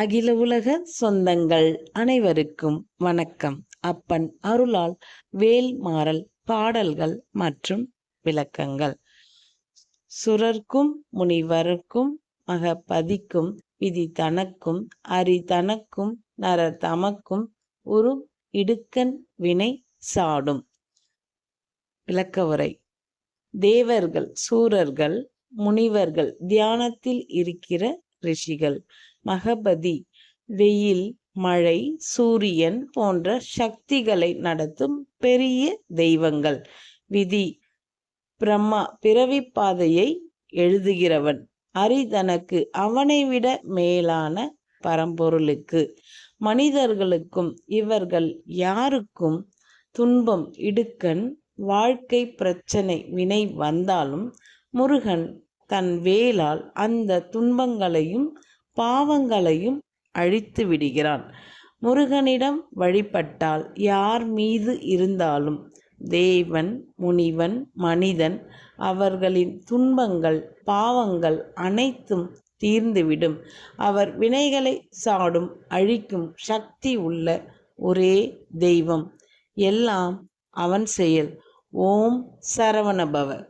அகில உலக சொந்தங்கள் அனைவருக்கும் வணக்கம். அப்பன் அருளால் வேல் மாறல் பாடல்கள் மற்றும் விளக்கங்கள். சுரர்க்கும் முனிவருக்கும் மகபதிக்கும் விதி தனக்கும் அரி தனக்கும் நர தமக்கும் உரு இடுக்கன் வினை சாடும். விளக்க உரை தேவர்கள் சூரர்கள் முனிவர்கள் தியானத்தில் இருக்கிற ரிஷிகள். மகபதி. வெயில் மழை சூரியன் போன்ற சக்திகளை நடத்தும் பெரிய தெய்வங்கள். விதி. பிரம்மா பிறவி பாதையை எழுதுகிறவன். அரிதனக்கு அவனை விட மேலான பரம்பொருளுக்கு. மனிதர்களுக்கும் இவர்கள் யாருக்கும் துன்பம் இடுக்கண் வாழ்க்கை பிரச்சனை வினை வந்தாலும் முருகன் தன் வேலால் அந்த துன்பங்களையும் பாவங்களையும் அழித்து விடுகிறான். முருகனிடம் வழிபட்டால் யார் மீது இருந்தாலும் தேவன் முனிவன் மனிதன் அவர்களின் துன்பங்கள் பாவங்கள் அனைத்தும் தீர்ந்துவிடும். அவர் வினைகளை சாடும் அழிக்கும் சக்தி உள்ள ஒரே தெய்வம். எல்லாம் அவன் செயல். ஓம் சரவணபவ.